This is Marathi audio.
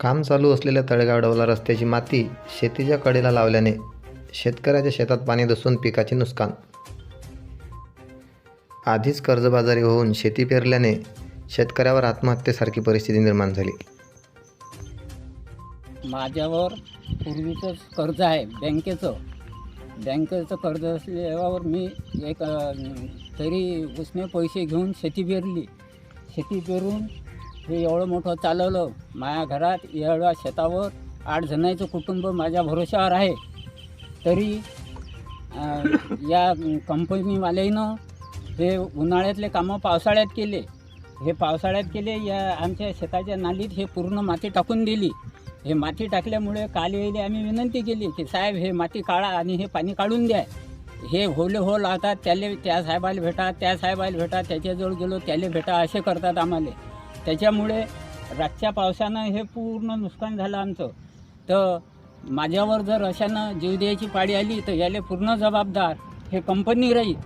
काम चालू असलेल्या तळेगावडवला रस्त्याची माती शेतीच्या कडेला लावल्याने शेतकऱ्याच्या शेतात पाणी घुसून पिकाचे नुकसान. आधीच कर्जबाजारी होऊन शेती पेरल्याने शेतकऱ्यावर आत्महत्येसारखी परिस्थिती निर्माण झाली. माझ्यावर पूर्वीचं कर्ज आहे बँकेचं. बँकेचं कर्ज असल्यावर मी एक तरी उसने पैसे घेऊन शेती पेरली. शेती पेरून हे एवढं मोठं चालवलं माझ्या घरात एवढ्या शेतावर आठ जणांचं कुटुंब माझ्या भरोशावर आहे. तरी या कंपनीवाल्यानं हे उन्हाळ्यातले कामं पावसाळ्यात केले. हे पावसाळ्यात केले या आमच्या शेताच्या नालीत हे पूर्ण माती टाकून दिली. हे माती टाकल्यामुळे काल वेळी आम्ही विनंती केली की साहेब हे माती काढा आणि हे पाणी काढून द्या. हे होले हो लावतात त्याले त्या साहेबाला भेटा त्या साहेबाला भेटा त्याच्याजवळ गेलो त्याले भेटा असे करतात आम्हाला. त्याच्यामुळे रातच्या पावसानं हे पूर्ण नुकसान झालं आमचं. तर माझ्यावर जर अशानं जीव द्यायची पाळी आली तर याले पूर्ण जबाबदार हे कंपनी राहील.